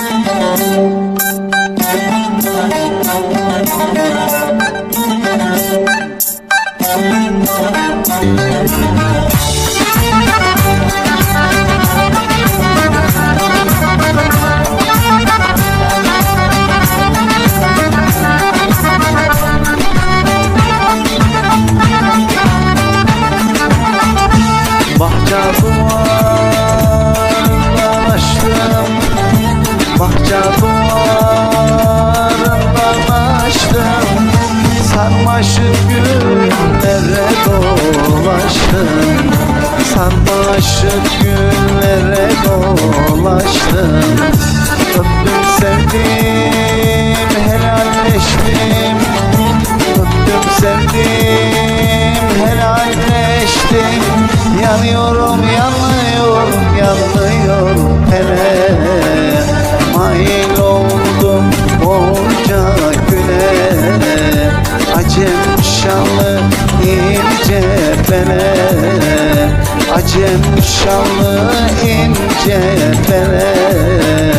Thank you. Dolaştım Sarmaşık güllere dolaştım Öptüm sevdim helalleştim. Öptüm sevdim helalleştim. Yanıyorum yanıyorum yanıyorum hele bele Acem şanlı ince bele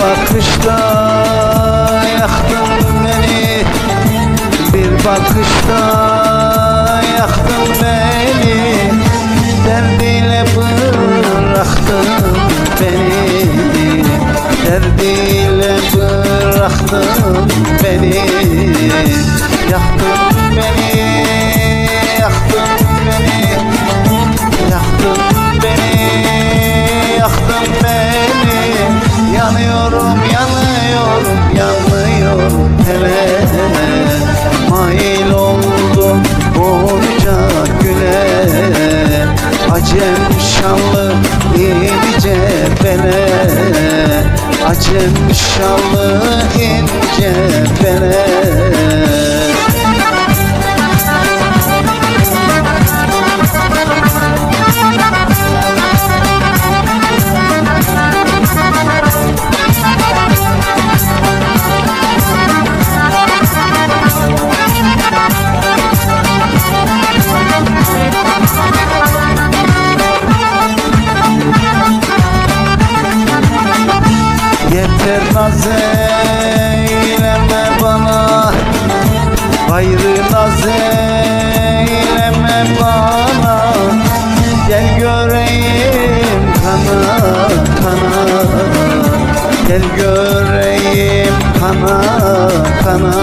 bakışta yaktın beni. Bir bakışta Yanıyorum yanıyorum yanıyorum hele Mail oldum onca güle Acem şanlı ince bele Acem şanlı ince bele naz eyleme bana. Gayrı naz eyleme bana. Gel göreyim kana kana. Gel göreyim kana kana.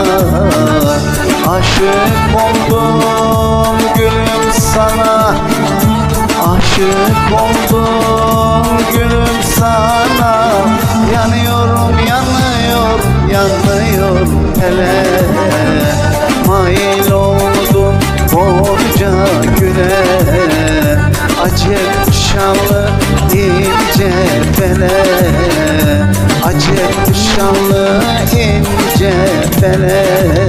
Aşık oldum gülüm sana. Aşık oldum gülüm yanmıyor hele. Mail oldum borca güne Acep şanlı ince bele Acep şanlı ince bele